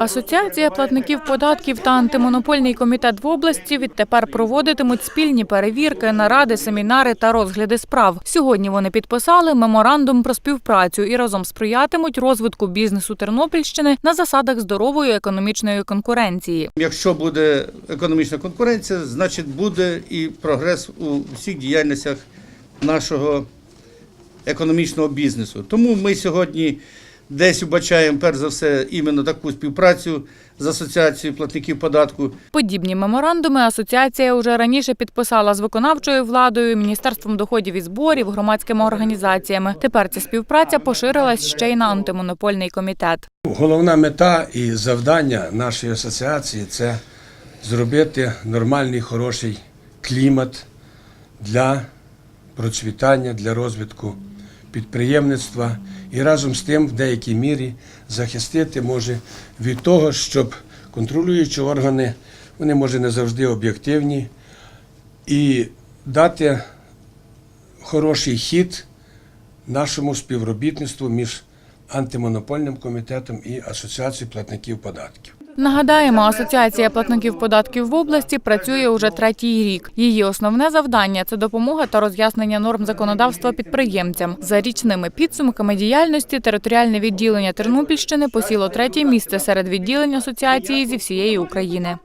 Асоціація платників податків та антимонопольний комітет в області відтепер проводитимуть спільні перевірки, наради, семінари та розгляди справ. Сьогодні вони підписали меморандум про співпрацю і разом сприятимуть розвитку бізнесу Тернопільщини на засадах здорової економічної конкуренції. Якщо буде економічна конкуренція, значить буде і прогрес у всіх діяльностях нашого економічного бізнесу. Тому ми сьогодні десь вбачаємо перш за все іменно таку співпрацю з асоціацією платників податку. Подібні меморандуми асоціація уже раніше підписала з виконавчою владою, міністерством доходів і зборів, громадськими організаціями. Тепер ця співпраця поширилась ще й на антимонопольний комітет. Головна мета і завдання нашої асоціації це зробити нормальний хороший клімат для процвітання, для розвитку підприємництва і разом з тим в деякій мірі захистити може від того, щоб контролюючі органи, вони може не завжди об'єктивні, і дати хороший хід нашому співробітництву між антимонопольним комітетом і асоціацією платників податків. Нагадаємо, асоціація платників податків в області працює уже третій рік. Її основне завдання це допомога та роз'яснення норм законодавства підприємцям. За річними підсумками діяльності територіальне відділення Тернопільщини посіло третє місце серед відділень асоціації зі всієї України.